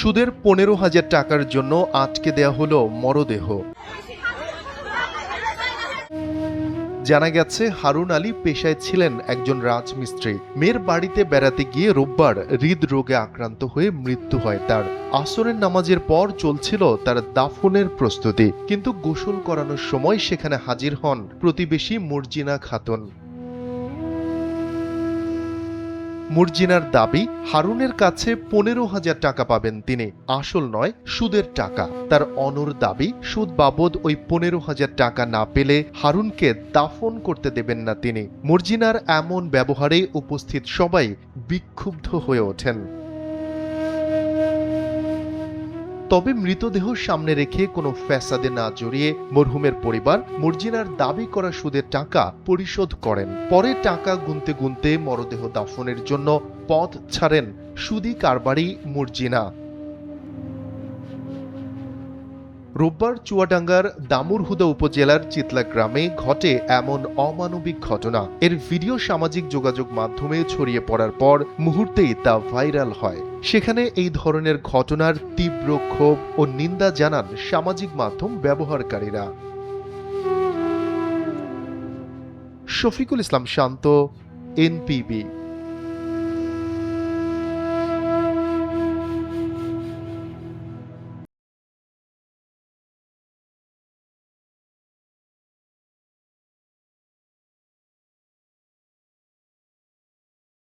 সুদের পনেরো হাজার টাকার জন্য আটকে দেয়া হলো মরদেহ। জানা গেছে, হারুন আলী পেশায় ছিলেন একজন রাজমিস্ত্রি। মেয়ের বাড়িতে বেড়াতে গিয়ে রোববার হৃদরোগে আক্রান্ত হয়ে মৃত্যু হয় তার। আসরের নামাজের পর চলছিল তার দাফনের প্রস্তুতি, কিন্তু গোসল করানোর সময় সেখানে হাজির হন প্রতিবেশী মর্জিনা খাতুন। মুরজিনার দাবি, হারুনের কাছে পনেরো হাজার টাকা পাবেন তিনি। আসল নয়, সুদের টাকা। তার অনর দাবি, সুদ বাবদ ওই পনেরো হাজার টাকা না পেলে হারুনকে দাফন করতে দেবেন না তিনি। মুরজিনার এমন ব্যবহারে উপস্থিত সবাই বিক্ষুব্ধ হয়ে ওঠেন। তবে মৃতদেহ সামনে রেখে কোনো ফ্যাসাদে না জড়িয়ে মরহুমের পরিবার মর্জিনার দাবি করা সুদের টাকা পরিশোধ করেন। পরে টাকা গুনতে গুনতে মরদেহ দাফনের জন্য পথ ছাড়েন সুদি কারবারি মর্জিনা। রোববার চুয়াডাঙ্গার দামুরহুদা উপজেলার চিতলা গ্রামে ঘটে এমন অমানবিক ঘটনা। এর ভিডিও সামাজিক যোগাযোগ মাধ্যমে ছড়িয়ে পড়ার পর মুহূর্তেই তা ভাইরাল হয়। সেখানে এই ধরনের ঘটনার তীব্র ক্ষোভ ও নিন্দা জানান সামাজিক মাধ্যম ব্যবহারকারীরা। শফিকুল ইসলাম শান্ত, এনপিবি।